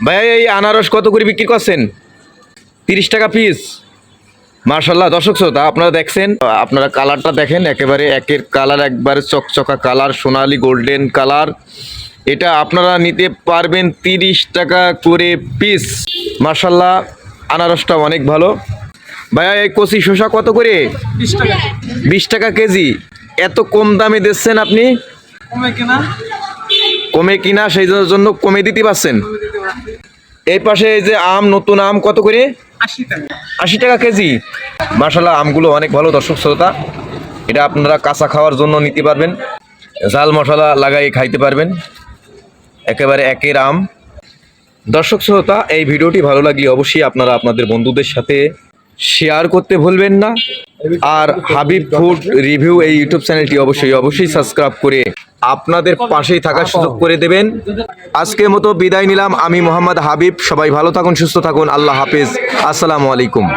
ভাই এই আনারস কত করে বিক্রি করছেন? তিরিশ টাকা পিস মার্শাল্লাহ দর্শক শ্রোতা আপনারা দেখছেন আপনারা কালারটা দেখেন একেবারে একের কালার একবারে চকচকা কালার সোনালি গোল্ডেন কালার। এটা আপনারা নিতে পারবেন তিরিশ টাকা করে পিস মার্শাল্লাহ আনারসটা অনেক ভালো। ভাইয়া এই কচি শসা কত করে? বিশ টাকা। বিশ টাকা কেজি। এত কম দামে দিচ্ছেন আপনি? কমে কেনা? কমে কিনা সেই জন্য কমে দিতে পারছেন। এই পাশে এই যে আম নতুন আম কত করে? আশি টাকা। কেজি। মার্শাল্লাহ আমগুলো অনেক ভালো দর্শক শ্রোতা। এটা আপনারা কাঁচা খাওয়ার জন্য নিতে পারবেন। জাল মশলা লাগাই খাইতে পারবেন। একেবারে একের আম। দর্শক শ্রোতা এই ভিডিওটি ভালো লাগলে অবশ্যই আপনারা আপনাদের বন্ধুদের সাথে শেয়ার করতে ভুলবেন না। আর হাবিব ফুড রিভিউ এই ইউটিউব চ্যানেলটি অবশ্যই অবশ্যই সাবস্ক্রাইব করে আপনাদের পাশেই থাকার সুযোগ করে দেবেন। আজকের মতো বিদায় নিলাম। আমি মোহাম্মদ হাবিব। সবাই ভালো থাকুন, সুস্থ থাকুন। আল্লাহ হাফিজ। আসসালামু আলাইকুম।